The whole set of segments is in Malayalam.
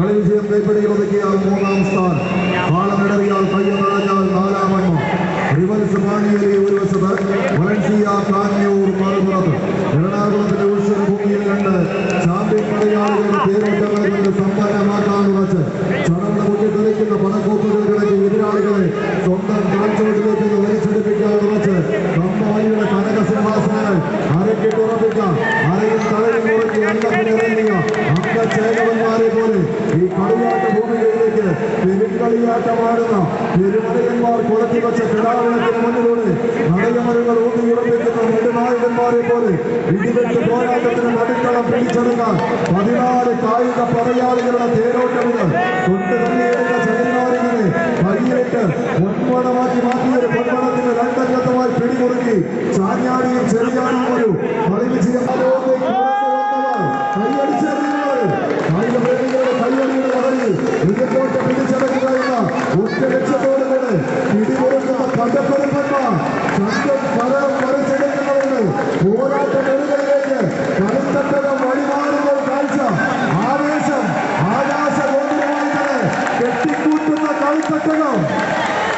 കളി വിജയം കൈപ്പിടിയിൽ ഒതുക്കിയാൽ മൂന്നാം സ്ഥാനം. കാളമിടറിയാൽ കയ്യതഴഞ്ഞാൽ നാലാമെണ്ണം. റിവൽസ് മാണിയേരി ഒരു വശത്ത് വലൻസിയ കാഞ്ഞൂർ മറുപുറത്ത്. എറണാകുളത്തിന്റെ ഉത്സവ ഭൂമിയിൽ കണ്ട് ചാമ്പ്യൻ മലയാളികളുടെ തേരോട്ടങ്ങളെ കൊണ്ട് കളിയാട്ട ഭൂമികളിലേക്ക് പെരുങ്കളിയാട്ടമാടുന്ന പെരുമലയന്മാർ കുളത്തി വെച്ച കിടാവിളത്തിന് മുന്നിലൂടെ നടയമരങ്ങൾ ഊന്നിയുറപ്പിക്കുന്ന നെടുനായകന്മാരെ പോലെ ഇടിവെട്ട് പോരാട്ടത്തിന് നടുക്കളം പിടിച്ചെടുക്കാൻ പതിനാല് കായിക പടയാളികളുടെ തേരോട്ടങ്ങൾ കൊണ്ട് തന്നെയെടുത്ത ചതിനാരികളെ കൈയിട്ട് പൊന്മണമാക്കി മാറ്റിയ പൊന്മണത്തിന്റെ രണ്ടറ്റത്തുമായി പിടിമുറുക്കി ചാഞ്ഞാടിയും ചെറിയാടിയും ഒറ്റ ലക്ഷ്യത്തോടുകൂടെ പിടിമുറുക്കുന്ന പട്ടപ്പെരുപ്പന്മാർ ചന്തം കരം മറിച്ചെടുക്കുന്നവരുടെ വഴിമാറുമ്പോൾ കാഴ്ച ആവേശം ആകാശ ഗോപുരമായി തന്നെ കെട്ടിക്കൂട്ടുന്ന കളിത്തട്ടകം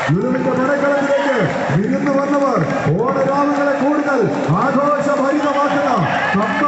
ഗുരുവിന്റെ മടക്കളത്തിലേക്ക് വിരുന്നു വന്നവർ ഓണരാമങ്ങളെ കൂടുതൽ ആഘോഷഭരിതമാക്കുന്ന കമ്പ